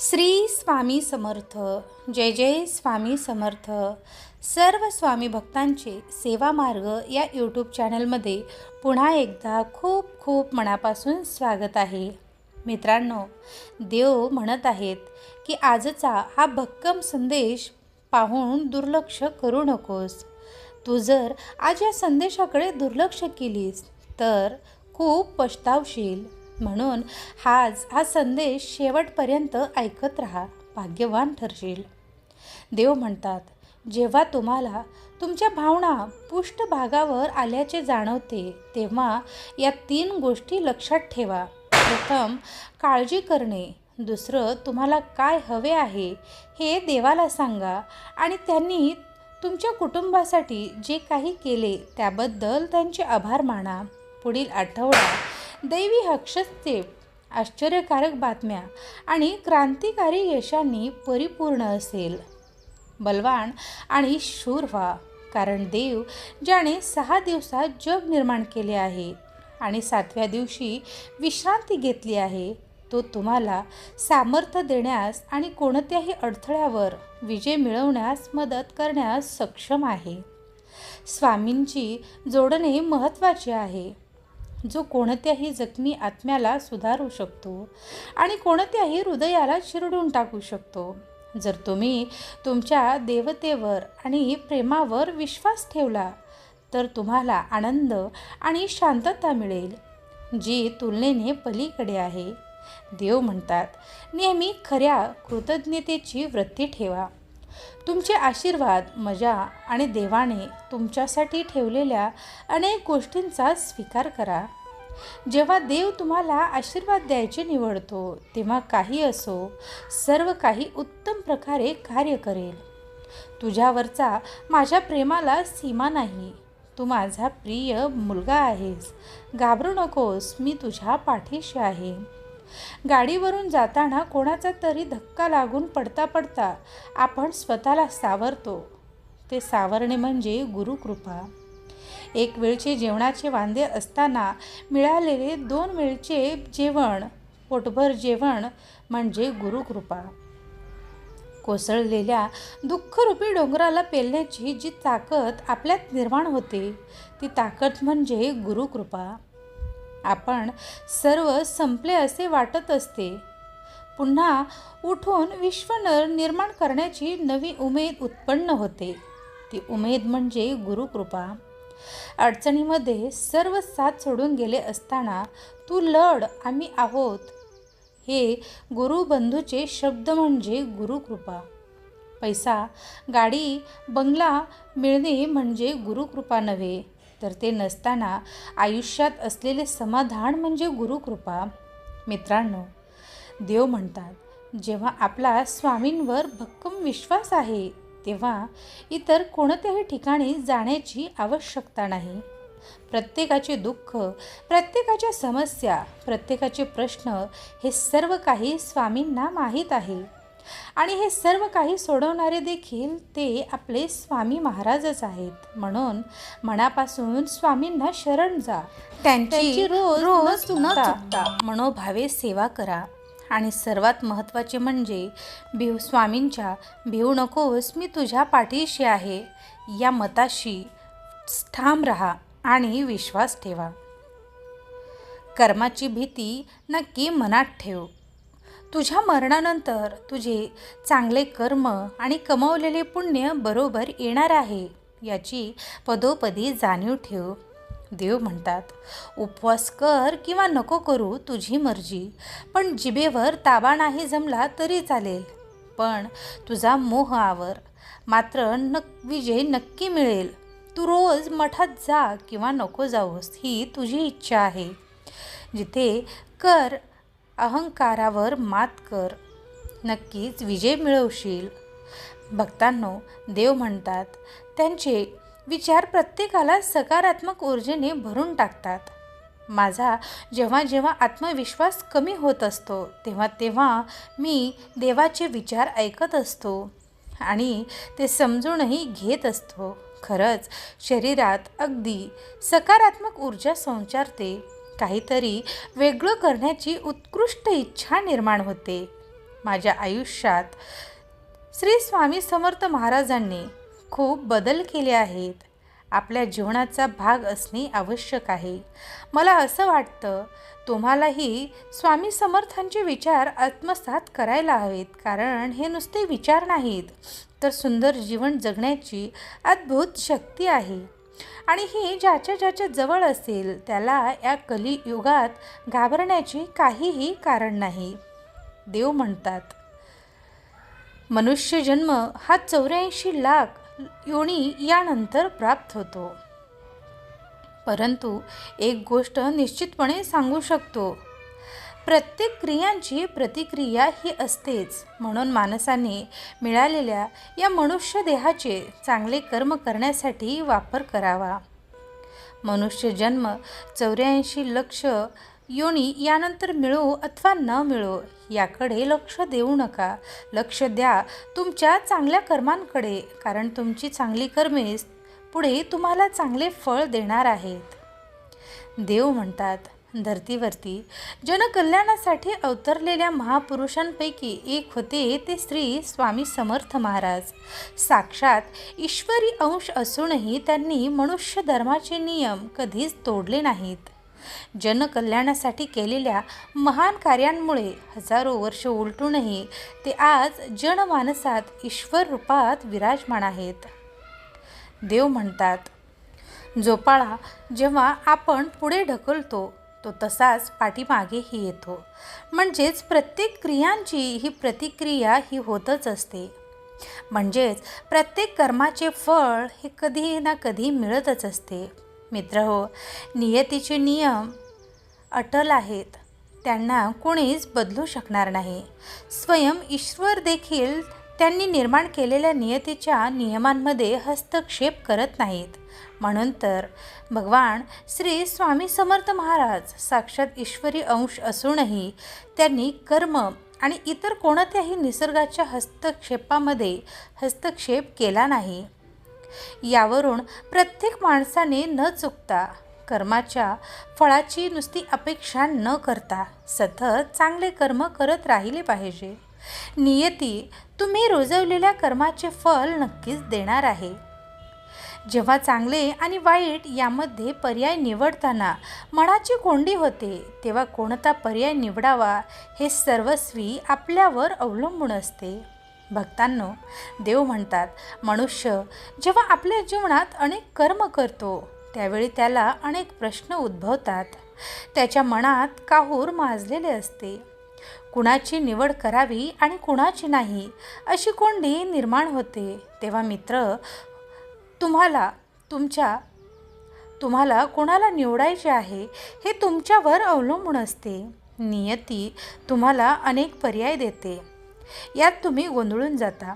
श्री स्वामी समर्थ. जय जय स्वामी समर्थ. सर्व स्वामी भक्तांचे सेवा मार्ग या यूट्यूब चॅनलमध्ये पुन्हा एकदा खूप खूप मनापासून स्वागत आहे. मित्रांनो देव म्हणत आहेत की आजचा हा भक्कम संदेश पाहून दुर्लक्ष करू नकोस. तू जर आज या संदेशाकडे दुर्लक्ष केलीस तर खूप पछतावशील. म्हणून हाच हा संदेश शेवटपर्यंत ऐकत राहा भाग्यवान ठरशील. देव म्हणतात जेव्हा तुम्हाला तुमच्या भावना पृष्ठभागावर आल्याचे जाणवते तेव्हा या तीन गोष्टी लक्षात ठेवा. प्रथम काळजी करणे. दुसरं तुम्हाला काय हवे आहे हे देवाला सांगा आणि त्यांनी तुमच्या कुटुंबासाठी जे काही केले त्याबद्दल त्यांचे आभार माना. पुढील आठवडा दैवी हस्तक्षेप आश्चर्यकारक बातम्या आणि क्रांतिकारी यशांनी परिपूर्ण असेल. बलवान आणि शूर व्हा कारण देव ज्याने सहा दिवसात जग निर्माण केले आहे आणि सातव्या दिवशी विश्रांती घेतली आहे तो तुम्हाला सामर्थ्य देण्यास आणि कोणत्याही अडथळ्यावर विजय मिळवण्यास मदत करण्यास सक्षम आहे. स्वामींची जोडणे महत्त्वाचे आहे. जो कोणत्याही जखमी आत्म्याला सुधारू शकतो आणि कोणत्याही हृदयाला चिरडून टाकू शकतो. जर तुम्ही तुमच्या देवतेवर आणि प्रेमावर विश्वास ठेवला तर तुम्हाला आनंद आणि शांतता मिळेल जी तुलनेने पलीकडे आहे. देव म्हणतात नेहमी खऱ्या कृतज्ञतेची वृत्ती ठेवा. तुमचे आशीर्वाद मजा आणि देवाने तुमच्यासाठी ठेवलेल्या अनेक गोष्टींचा स्वीकार करा. जेव्हा देव तुम्हाला आशीर्वाद द्यायचे निवडतो तेव्हा काही असो सर्व काही उत्तम प्रकारे कार्य करेल. तुझ्यावरचा माझ्या प्रेमाला सीमा नाही. तू माझा प्रिय मुलगा आहेस. घाबरू नकोस मी तुझ्या पाठीशी आहे. गाडीवरून जाताना कोणाचा तरी धक्का लागून पडता पडता आपण स्वतःला सावरतो. ते सावरणे म्हणजे गुरुकृपा. एक वेळचे जेवणाचे वांदे असताना मिळालेले दोन वेळचे जेवण पोटभर जेवण म्हणजे गुरुकृपा. कोसळलेल्या दुःखरूपी डोंगराला पेलण्याची जी ताकद आपल्यात निर्माण होते ती ताकद म्हणजे गुरुकृपा. आपण सर्व संपले असे वाटत असते. पुन्हा उठून विश्व निर्माण करण्याची नवी उमेद उत्पन्न होते. ती उमेद म्हणजे गुरुकृपा. अडचणीमध्ये सर्व साथ सोडून गेले असताना तू लढ आम्ही आहोत. हे गुरुबंधूचे शब्द म्हणजे गुरुकृपा. पैसा गाडी बंगला मिळणे म्हणजे गुरुकृपा नव्हे. तर ते नसताना आयुष्यात असलेले समाधान म्हणजे गुरुकृपा. मित्रांनो देव म्हणतात जेव्हा आपला स्वामींवर भक्कम विश्वास आहे तेव्हा इतर कोणत्याही ठिकाणी जाण्याची आवश्यकता नाही. प्रत्येकाचे दुःख प्रत्येकाच्या समस्या प्रत्येकाचे प्रश्न हे सर्व काही स्वामींना माहीत आहे. आणि हे सर्व काही सोडवणारे देखील ते आपले स्वामी महाराजच आहेत. म्हणून मनापासून स्वामींना शरण जा. त्यांची रोज रोज न चुकता मनोभावे सेवा करा. आणि सर्वात महत्त्वाचे म्हणजे भिव स्वामींच्या भिवू नकोस मी तुझ्या पाठीशी आहे. या मताशी ठाम राहा आणि विश्वास ठेवा. कर्माची भीती नक्की मनात ठेव. तुझ्या मरणानंतर तुझे चांगले कर्म आणि कमवलेले पुण्य बरोबर येणार आहे याची पदोपदी जाणीव ठेव. देव म्हणतात उपवास कर किंवा नको करू तुझी मर्जी पण जिभेवर ताबा नाही जमला तरी चालेल. पण तुझा मोह आवर. मात्र नक विजय नक्की मिळेल. तू रोज मठात जा किंवा नको जाऊस ही तुझी इच्छा आहे. जिथे कर अहंकारावर मात कर. नक्कीच विजय मिळवशील. भक्तांनो देव म्हणतात त्यांचे विचार प्रत्येकाला सकारात्मक ऊर्जेने भरून टाकतात. माझा जेव्हा जेव्हा आत्मविश्वास कमी होत असतो तेव्हा तेव्हा मी देवाचे विचार ऐकत असतो आणि ते समजूनही घेत असतो. खरंच शरीरात अगदी सकारात्मक ऊर्जा संचारते. काहीतरी वेगळं करण्याची उत्कृष्ट इच्छा निर्माण होते. माझ्या आयुष्यात श्री स्वामी समर्थ महाराजांनी खूप बदल केले आहेत. आपल्या जीवनाचा भाग असणे आवश्यक आहे. मला असं वाटतं तुम्हालाही स्वामी समर्थांचे विचार आत्मसात करायला हवेत कारण हे नुसते विचार नाहीत तर सुंदर जीवन जगण्याची अद्भुत शक्ती आहे. आणि ही ज्याच्या ज्याच्या जवळ असेल त्याला या कलियुगात घाबरण्याची काहीही कारण नाही. देव म्हणतात मनुष्य जन्म हा चौऱ्याऐंशी लाख योनी यानंतर प्राप्त होतो. परंतु एक गोष्ट निश्चितपणे सांगू शकतो प्रत्येक क्रियांची प्रतिक्रिया ही असतेच. म्हणून माणसाने मिळालेल्या या मनुष्य देहाचे चांगले कर्म करण्यासाठी वापर करावा. मनुष्य जन्म चौऱ्याऐंशी लक्ष योनी यानंतर मिळो अथवा न मिळो याकडे लक्ष देऊ नका. लक्ष द्या तुमच्या चांगल्या कर्मांकडे कारण तुमची चांगली कर्मे पुढे तुम्हाला चांगले फळ देणार आहेत. देव म्हणतात धर्तीवरती जनकल्याणासाठी अवतरलेल्या महापुरुषांपैकी एक होते ते श्री स्वामी समर्थ महाराज. साक्षात ईश्वरी अंश असूनही त्यांनी मनुष्य धर्माचे नियम कधीच तोडले नाहीत. जनकल्याणासाठी केलेल्या महान कार्यांमुळे हजारो वर्ष उलटूनही ते आज जनमानसात ईश्वर रूपात विराजमान आहेत. देव म्हणतात झोपाळा जेव्हा आपण पुढे ढकलतो तो तसाच पाठीमागेही येतो. म्हणजेच प्रत्येक क्रियांची ही प्रतिक्रिया ही होतच असते. म्हणजेच प्रत्येक कर्माचे फळ हे कधी ना कधी मिळतच असते. मित्र हो नियतीचे नियम अटल आहेत. त्यांना कोणीच बदलू शकणार नाही. स्वयं ईश्वर देखील त्यांनी निर्माण केलेल्या नियतीच्या नियमांमध्ये हस्तक्षेप करत नाहीत. म्हणून तर भगवान श्री स्वामी समर्थ महाराज साक्षात ईश्वरी अंश असूनही त्यांनी कर्म आणि इतर कोणत्याही निसर्गाच्या हस्तक्षेपामध्ये हस्तक्षेप केला नाही. यावरून प्रत्येक माणसाने न चुकता कर्माच्या फळाची नुसती अपेक्षा न करता सतत चांगले कर्म करत राहिले पाहिजे. नियती तुम्ही रुजवलेल्या कर्माचे फल नक्कीच देणार आहे. जेव्हा चांगले आणि वाईट यामध्ये पर्याय निवडताना मनाची कोंडी होते तेव्हा कोणता पर्याय निवडावा हे सर्वस्वी आपल्यावर अवलंबून असते. भक्तांनो देव म्हणतात मनुष्य जेव्हा आपल्या जीवनात अनेक कर्म करतो त्यावेळी त्याला अनेक प्रश्न उद्भवतात. त्याच्या मनात काहूर माजलेले असते. कुणाची निवड करावी आणि कुणाची नाही अशी कोंडी निर्माण होते. तेव्हा मित्र तुम्हाला तुमच्या तुम्हाला कोणाला निवडायचे आहे हे तुमच्यावर अवलंबून असते. नियती तुम्हाला अनेक पर्याय देते. यात तुम्ही गोंधळून जाता.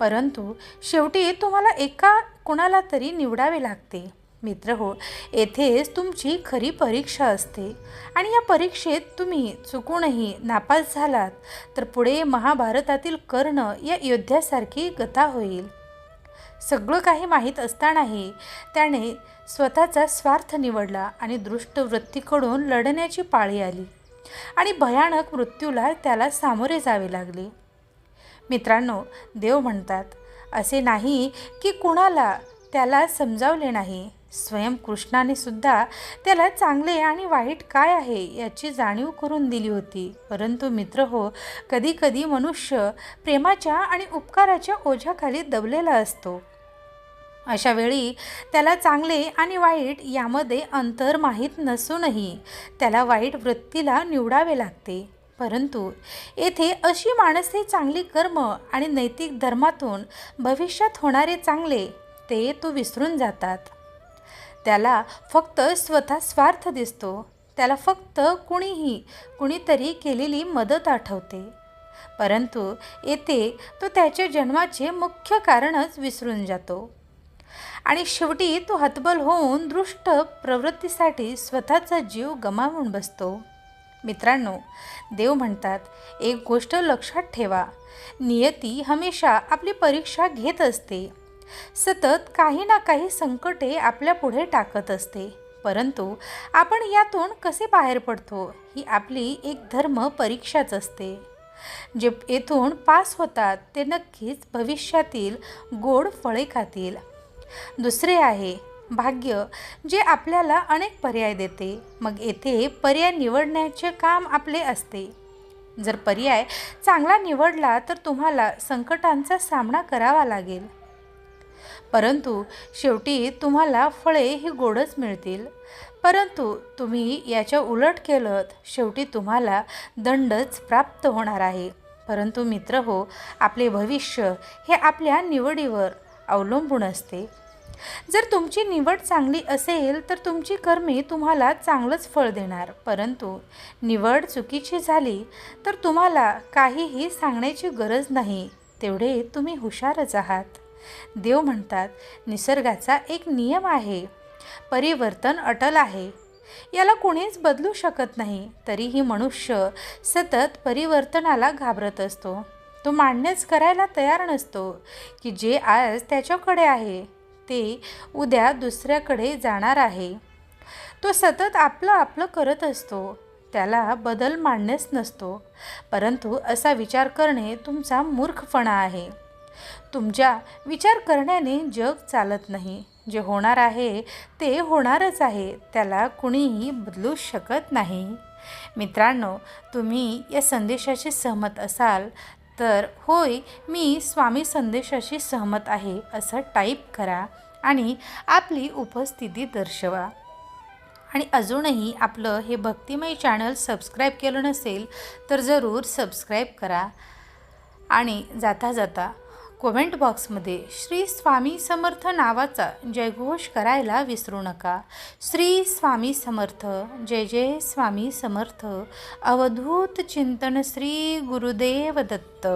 परंतु शेवटी तुम्हाला एका कोणाला तरी निवडावे लागते. मित्र हो येथेच तुमची खरी परीक्षा असते आणि या परीक्षेत तुम्ही चुकूनही नापास झालात तर पुढे महाभारतातील कर्ण या योद्ध्यासारखी गथा होईल. सगळं काही माहीत असतानाही त्याने स्वतःचा स्वार्थ निवडला आणि दृष्टवृत्तीकडून लढण्याची पाळी आली. आणि भयानक मृत्यूला त्याला सामोरे जावे लागले. मित्रांनो देव म्हणतात असे नाही की कुणाला त्याला समजावले नाही. स्वयं कृष्णाने सुद्धा त्याला चांगले आणि वाईट काय आहे याची जाणीव करून दिली होती. परंतु मित्र हो कधीकधी मनुष्य प्रेमाच्या आणि उपकाराच्या ओझ्याखाली दबलेला असतो. अशा वेळी त्याला चांगले आणि वाईट यामध्ये अंतर माहीत नसूनही त्याला वाईट वृत्तीला निवडावे लागते. परंतु येथे अशी माणसे चांगली कर्म आणि नैतिक धर्मातून भविष्यात होणारे चांगले ते तो विसरून जातात. त्याला फक्त स्वतः स्वार्थ दिसतो. त्याला फक्त कुणीही कुणीतरी केलेली मदत आठवते. परंतु येथे तो त्याच्या जन्माचे मुख्य कारणच विसरून जातो. आणि शेवटी तो हतबल होऊन दृष्ट प्रवृत्तीसाठी स्वतःचा जीव गमावून बसतो. मित्रांनो देव म्हणतात एक गोष्ट लक्षात ठेवा. नियती हमेशा आपली परीक्षा घेत असते. सतत काही ना काही संकटे आपल्या पुढे टाकत असते. परंतु आपण यातून कसे बाहेर पडतो ही आपली एक धर्म परीक्षाच असते. जे येथून पास होतात ते नक्कीच भविष्यातील गोड फळे खातील. दुसरे आहे भाग्य जे आपल्याला अनेक पर्याय देते. मग येथे पर्याय निवडण्याचे काम आपले असते. जर पर्याय चांगला निवडला तर तुम्हाला संकटांचा सामना करावा लागेल. परंतु शेवटी तुम्हाला फळे ही गोडच मिळतील. परंतु तुम्ही याच्या उलट केलं शेवटी तुम्हाला दंडच प्राप्त होणार आहे. परंतु मित्र हो आपले भविष्य हे आपल्या निवडीवर अवलंबून असते. जर तुमची निवड चांगली असेल तर तुमची कर्मे तुम्हाला चांगलंच फळ देणार. परंतु निवड चुकीची झाली तर तुम्हाला काहीही सांगण्याची गरज नाही. तेवढे तुम्ही हुशारच आहात. देव म्हणतात निसर्गाचा एक नियम आहे. परिवर्तन अटल आहे. याला कोणीच बदलू शकत नाही तरीही मनुष्य सतत परिवर्तनाला घाबरत असतो. तो मान्यच करायला तयार नसतो की जे आज त्याच्याकडे आहे ते उद्या दुसऱ्याकडे जाणार आहे. तो सतत आपलं आपलं करत असतो. त्याला बदल मान्यच नसतो. परंतु असा विचार करणे तुमचा मूर्खपणा आहे. तुमच्या विचार करण्याने जग चालत नाही. जे होणार आहे ते होणारच आहे. त्याला कुणीही बदलू शकत नाही. मित्रांनो तुम्ही या संदेशाशी सहमत असाल तर होय मी स्वामी संदेशाशी सहमत आहे असं टाईप करा आणि आपली उपस्थिती दर्शवा. आणि अजूनही आपलं हे भक्तिमय चॅनल सबस्क्राईब केलं नसेल तर जरूर सबस्क्राईब करा. आणि जाता जाता कमेंट बॉक्समध्ये श्री स्वामी समर्थ नावाचा जयघोष करायला विसरू नका. श्री स्वामी समर्थ जय जय स्वामी समर्थ. अवधूत चिंतन श्री गुरुदेव दत्त.